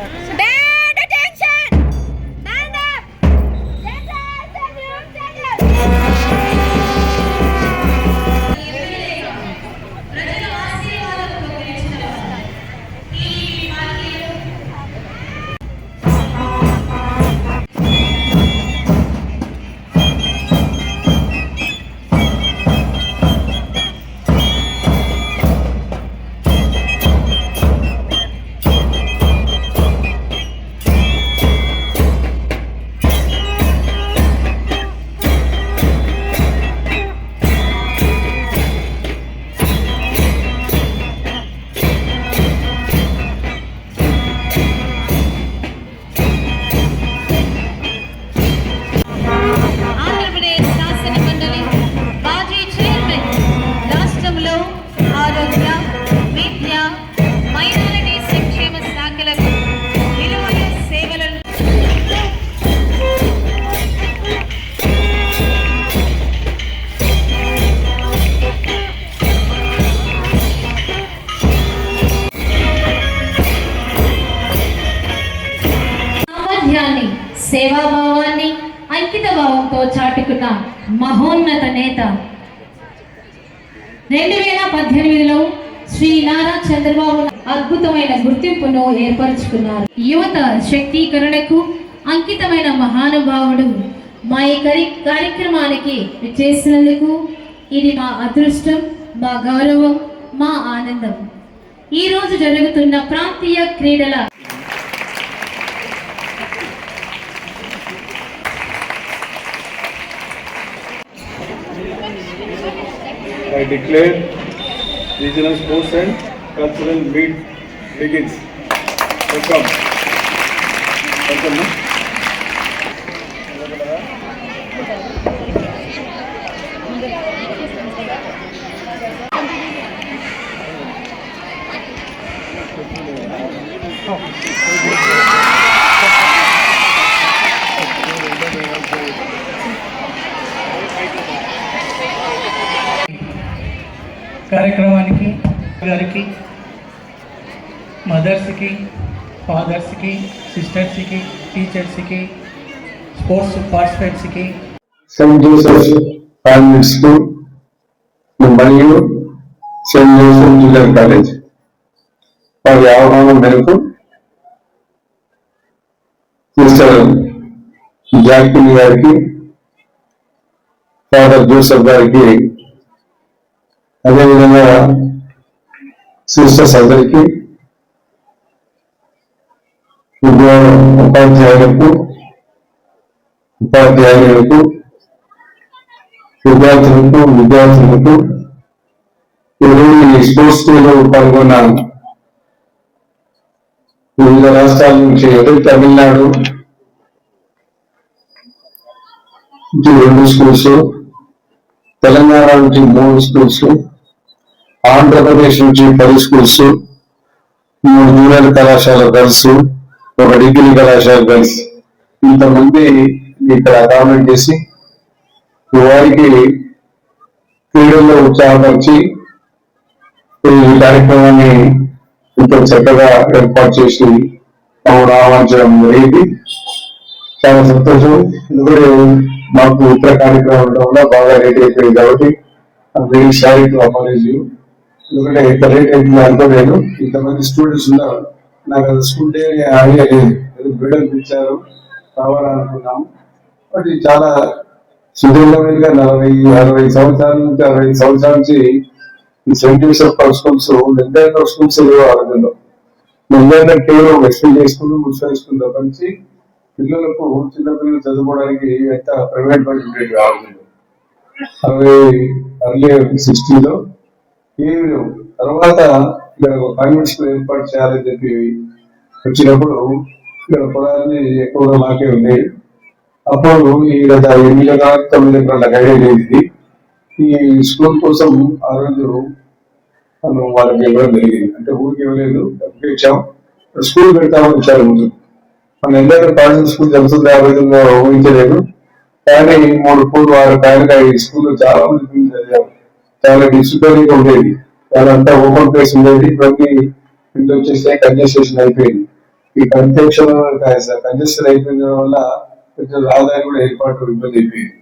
等一 మహోన్నత నేత. రెండు వేల పద్దెనిమిదిలో శ్రీ నారా చంద్రబాబు అద్భుతమైన గుర్తింపును ఏర్పరచుకున్నారు. యువత శక్తీకరణకు అంకితమైన మహానుభావుడు మా ఈ కార్యక్రమానికి చేసినందుకు ఇది మా అదృష్టం మా గౌరవం మా ఆనందం. ఈ రోజు జరుగుతున్న ప్రాంతీయ క్రీడల I declare regional sports and cultural meet begins. Welcome. Welcome. కార్యక్రమానికి గారికి మదర్స్కి ఫాదర్స్కి సిస్టర్స్కి టీచర్స్కి స్పోర్ట్స్ పార్టిసిపెంట్స్కి. సెయింట్ జోసెఫ్ కాన్వెంట్ స్కూల్ మరియు సెయింట్ జోసెఫ్ జూనియర్ కాలేజ్ వారి ఆహ్వానం మేరకు మిస్టర్ జాకిన్ గారికి ఫాదర్ జోసెఫ్ గారికి అదేవిధంగా సిస్టర్స్ అందరికీ విద్యా ఉపాధ్యాయులకు ఉపాధ్యాయులకు విద్యార్థులకు విద్యార్థులకు ఈరోజు ఈ స్పోర్ట్స్ డేలో పాల్గొన్న వివిధ రాష్ట్రాల నుంచి అంటే తమిళనాడు నుంచి రెండు స్కూల్స్ తెలంగాణ నుంచి మూడు స్కూల్స్ ఆంధ్రప్రదేశ్ నుంచి పది స్కూల్స్ మూడు జూనియర్ కళాశాల గర్ల్స్ ఒక డిగ్రీ కళాశాల గర్ల్స్ ఇంతమంది ఇక్కడ అకామిడేట్ చేసి వారికి క్రీడల్లో ఉత్సాహపరిచి ఈ కార్యక్రమాన్ని ఇంత చక్కగా ఏర్పాటు చేసి మమ్మల్ని ఆహ్వానించడం జరిగింది. చాలా సంతోషం. ఎందుకంటే మాకు ఇతర కార్యక్రమం ఉండడం వల్ల బాగా లేట్ అయిపోయింది కాబట్టి వెరీ సారీ టు అపాలజీ ఎందుకంటే కరెంట్ లేట్ అయిపోయింది అనుకోలేదు ఇంతమంది స్టూడెంట్స్ ఉన్నారు. నాకు అది స్కూల్ ఐడియా లేదు. ఏదో బిల్డర్ పిలిచారు. కావాలనుకున్నాము బట్ ఇది చాలా సుదీర్ఘమైన నలభై అరవై సంవత్సరాల నుంచి అరవై సంవత్సరాల నుంచి ఈ సెయింట్ జోసెఫ్ స్కూల్స్ నిర్ధారణ స్కూల్స్ లేవు ఆ రోజుల్లో. నిర్ధారణ కేవలం western high school municipal school తప్ప పిల్లలకు చిన్నపిల్లలు చదువుకోవడానికి ఎంత ప్రైవేట్ బడ్జెట్ ఉండేది ఆ రోజుల్లో? అరవై అర్లీ సిక్స్టీలో ఏమి తర్వాత ఇక్కడ ఒక కాన్వెంట్ స్కూల్ ఏర్పాటు చేయాలని చెప్పి వచ్చినప్పుడు ఇక్కడ పొలాన్ని ఎక్కువగా మాకే ఉంది అప్పుడు ఈ గత ఎనిమిది తొమ్మిది వందల గైడ్ అయింది ఈ స్కూల్ కోసం ఆ రోజు మనం వాళ్ళకి ఇవ్వడం జరిగింది. అంటే ఊరికి ఇవ్వలేదు ఇచ్చాం. స్కూల్ పెడతామని ఇచ్చారు ముందు. మన ఎందరో కాలేజ్ స్కూల్ జరుగుతుంది ఆ విధంగా ఊహించలేదు. కానీ మూడు పూలు ఆరు కాయలుగా ఈ స్కూల్లో చాలా మంది చదివారు. చాలా డిసిప్లిన్ ఉండేది. వాళ్ళంతా ఓపెన్ ప్లేస్ ఉండేది. ఇవన్నీ పిల్లలు వచ్చేస్తే కంజెస్టేషన్ అయిపోయింది. ఈ కంటెన్షన్ కంజెషన్ అయిపోయిన వల్ల కొంచెం ఆదాయం కూడా ఏర్పాటు ఇబ్బంది అయిపోయింది.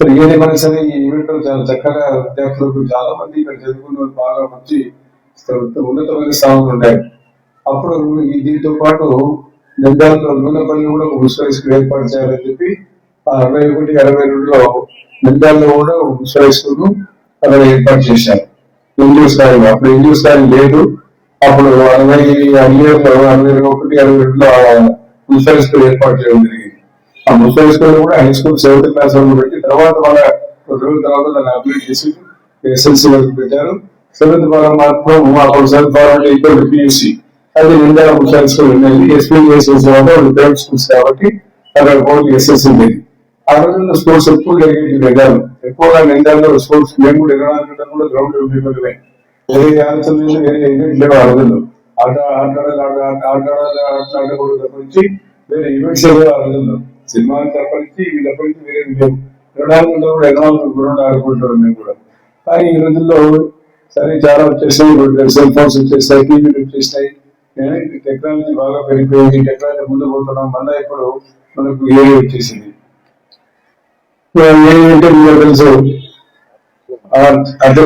సో ఏది మనసు సరే ఈ ఈవెంట్ చాలా చక్కగా విద్యార్థులకు చాలా మంది ఇక్కడ చదువుకున్న బాగా మంచి ఉన్నతమైన స్థానంలో ఉన్నారు అప్పుడు ఈ దీంతో పాటు నిందాల్లో నూనెపల్లి కూడా ఒక మున్సిపల్ స్కూల్ ఏర్పాటు చేయాలని చెప్పి అరవై ఒకటి అరవై రెండులో నిందాల్లో కూడా ఒక మున్సిపల్ స్కూల్ అక్కడ ఏర్పాటు చేశారు. ఇండియస్ బ్యాంక్ అప్పుడు ఇండియస్ బ్యాంక్ లేదు. అప్పుడు అరవై అరవై అరవై ఒకటి అరవై రెండులో మున్సిపల్ స్కూల్ ఏర్పాటు చేయడం జరిగింది. ఆ మున్సిపల్ స్కూల్ కూడా హై స్కూల్ సెవెంత్ క్లాస్ వరకు పెట్టి తర్వాత వాళ్ళ కొన్ని రోజుల తర్వాత దాన్ని అప్డేట్ చేసి ఎస్ఎల్సి వరకు పెట్టారు. సెవెంత్ ఫారం మాత్రం అప్పుడు సెవెంత్ ఫారం అంటే ఇప్పుడు పియూసి అది నిండా మున్సిపల్ స్కూల్ ఉండేది ఎస్పీ తర్వాత వాళ్ళు ప్రైవేట్ స్కూల్స్ కాబట్టి అక్కడ ఎస్ఎస్సి ఉండేది ఆ రోజుల్లో స్పోర్ట్స్ ఎక్కువ జరిగేది నిండాలు ఎక్కువగా నిండాల్లో స్పోర్ట్స్ మేము కూడా ఇరవై కూడా గ్రౌండ్ ఉండేటమే వేరే ఆలోచన లేదు వేరే ఈవెంట్ లేవు ఆ రోజుల్లో. ఆట ఆటాడాలి ఆట ఆట ఆటాడాలి ఆట ఆడకూడదు తప్ప నుంచి వేరే ఈవెంట్స్ లేవు ఆ రోజుల్లో. సినిమా తప్పించి ఇవి తప్పించి వేరే లేవు. ఎగడాలంటే కూడా ఇరవై గ్రౌండ్ ఆడుకుంటారు మేము కూడా. కానీ ఈ రోజుల్లో సరే చాలా వచ్చేసాయి సెల్ ఫోన్స్ వచ్చేసాయి టీవీలు వచ్చేసాయి. టెక్నాలజీ బాగా పెరిగిపోయింది టెక్నాలజీ ముందు పోతున్నాం మళ్ళీ ఇప్పుడు మనకు ఏఐ వచ్చేసింది. ఏంటంటే మీకు తెలుసు ఆ-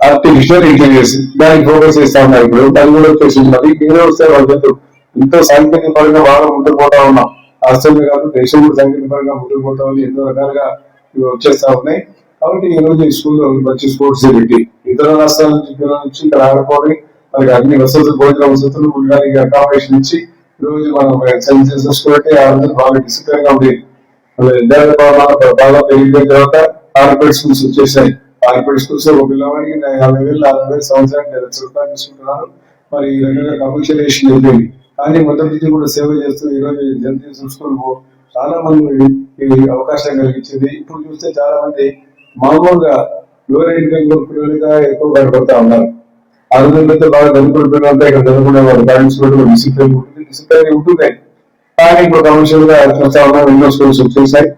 ఆర్టిఫిషియల్ ఇంటెలిజెన్స్ దానికి ఫోకస్ చేస్తా ఉన్నారు ఇప్పుడు దాని కూడా వచ్చేసింది మరి ఏదో వస్తే వాళ్ళు ఎంతో సాంకేతిక పరంగా బాగా ముందుకు పోతా ఉన్నాం రాష్ట్రమే కాదు దేశం కూడా సాంకేతిక పరంగా ముందుకు పోతా ఉంది ఎన్నో రకాలుగా ఇవి వచ్చేస్తా ఉన్నాయి కాబట్టి ఈ రోజు ఈ స్కూల్లో మంచి స్పోర్ట్స్ పెట్టి ఇతర రాష్ట్రాల నుంచి పిల్లల నుంచి ఇక్కడ ఆడుకోవాలి మనకి అన్ని వసతులు భోజన వసతులు ఉండడానికి అకామిడేషన్ ఇచ్చి ఈ రోజు మనం సైన్స్ చూసుకుంటే ఆ రోజు బాగా డిసిప్లిన్గా ఉండేది నిర్ధారణ ప్రమాణాలు బాగా పెరిగిన తర్వాత కార్పొరేట్ స్కూల్స్ వచ్చేసాయి. కార్పొరేట్ స్కూల్స్ ఒక పిల్లవాడికి యాభై వేలు అరవై వేలు సంవత్సరానికి ఐదు రూపాయలు తీసుకుంటున్నారు మరి ఈ రకంగా కమర్షియలైజేషన్ అయిపోయింది కానీ మొదటి నుంచి కూడా సేవ చేస్తూ ఈ రోజు జనరేషన్ స్కూల్ చాలా మంది అవకాశం కలిగించింది. ఇప్పుడు చూస్తే చాలా మంది మామూలుగా లోవర్ ఇన్కమ్ గ్రూప్ పిల్లలుగా ఎక్కువ కనపడతా ఉన్నారు? ఆ రోజుల్లో బాగా చదువుకున్న పిల్లలంతా ఇక్కడ చదువుకునేవారు పేరెంట్స్ కూడా డిసిప్లిన్ ఉంటుంది. డిసిప్లిన్ ఉంటున్నాయి కానీ ఇప్పుడు కమర్షియల్గా చూస్తా ఉన్నాం ఎన్నో స్కూల్స్ వచ్చేసాయి